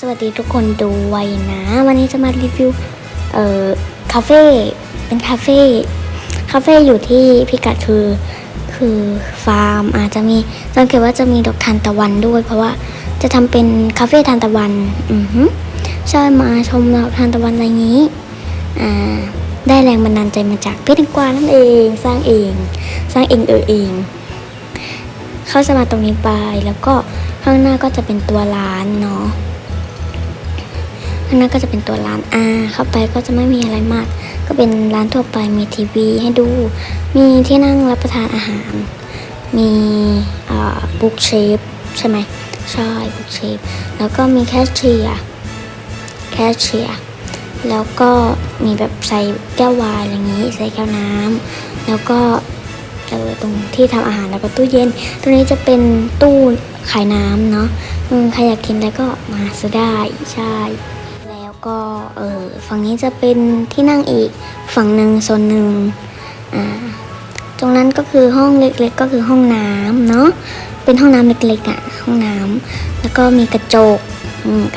สวัสดีทุกคนด้วยนะ วันนี้จะมารีวิวเอ่อคาเฟ่เป็นคาเฟ่คาเฟ่อยู่ที่พิกัดคือคือฟาร์มอาจจะมีสังเกตว่าจะมีดอกทานตะวันด้วย เพราะว่าจะทำเป็นคาเฟ่ทานตะวันอือฮึใช่มาชมดอกทานตะวันอะไรอย่างนี้อ่าได้แรงบันดาลใจมาจากพชรแตงกวานั่นเองสร้างเอง สร้างเองเออเองเข้าจะมาตรงนี้ไปแล้วก็ข้างหน้าก็จะเป็นตัวร้านเนาะ ข้างหน้าก็จะเป็นตัวร้านอาเข้าไปก็จะไม่มีอะไรมาก ก็เป็นร้านทั่วไปมีทีวีให้ดู มีที่นั่งรับประทานอาหาร มีบุ๊กเชฟใช่ไหมใช่บุ๊กเชฟแล้วก็มีแคชเชียร์แคชเชียร์แล้วก็มีแบบใส่แก้ววายอะไรอย่างนี้ใส่แก้วน้ำแล้วก็เออตรงที่ทำอาหารแล้วก็ตู้เย็น ตรงนี้จะเป็นตู้ขายน้ำเนาะใครอยากกินอะไรก็มาซื้อได้ใช่ ก็เออฝั่งนี้จะเป็นที่นั่งอีกฝั่งหนึ่งโซนหนึ่งอ่าตรงนั้นก็คือห้องเล็กๆ ก็คือห้องน้ำเนาะเป็นห้องน้ำเล็กๆอะ่ะห้องน้ำแล้วก็มีกระจก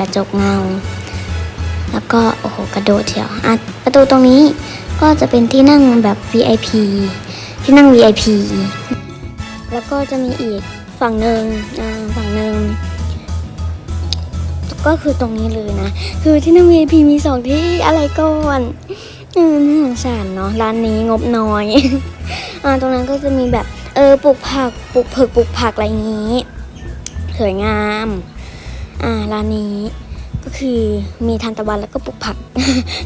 กระจกเงา แล้วก็โอ้โหกระโดดเชียวอะประตูตรงนี้ก็จะเป็นที่นั่งแบบ VIP ที่นั่ง VIP แล้วก็จะมีอีกฝั่งหนึ่งอ่าฝั่งหนึ่ง ก็คือตรงนี้เลยนะ คือที่นั่ง VIP มีสองที่อะไรก่อนอืมน่าสงสารเนาะร้านนี้งบน้อย อ่าตรงนั้นก็จะมีแบบเออปลูกผักปลูกเผือกปลูกผักอะไรงี้สวยงาม อ่าร้านนี้ก็คือมีทานตะวันแล้วก็ปลูกผัก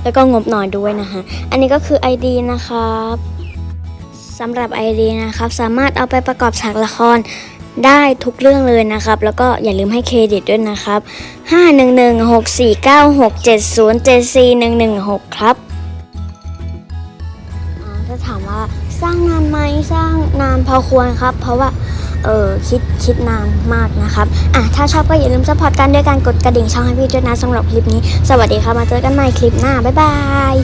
แล้วก็งบน้อยด้วยนะคะ อันนี้ก็คือ ID นะครับสำหรับ ID นะครับ สามารถเอาไปประกอบฉากละคร ได้ทุกเรื่องเลยนะครับ แล้วก็อย่าลืมให้เครดิตด้วยนะครับ 511649670741161ครับอ่าถ้าถามว่าสร้างนานไหมสร้างนานพอควรครับ เพราะว่าเออคิดคิดนานมากนะครับ อะ ถ้าชอบก็อย่าลืมสปอร์ตกันด้วยการกดกระดิ่งช่องให้พี่ด้วยนะสำหรับคลิปนี้ สวัสดีครับมาเจอกันใหม่คลิปหน้า บ๊ายบาย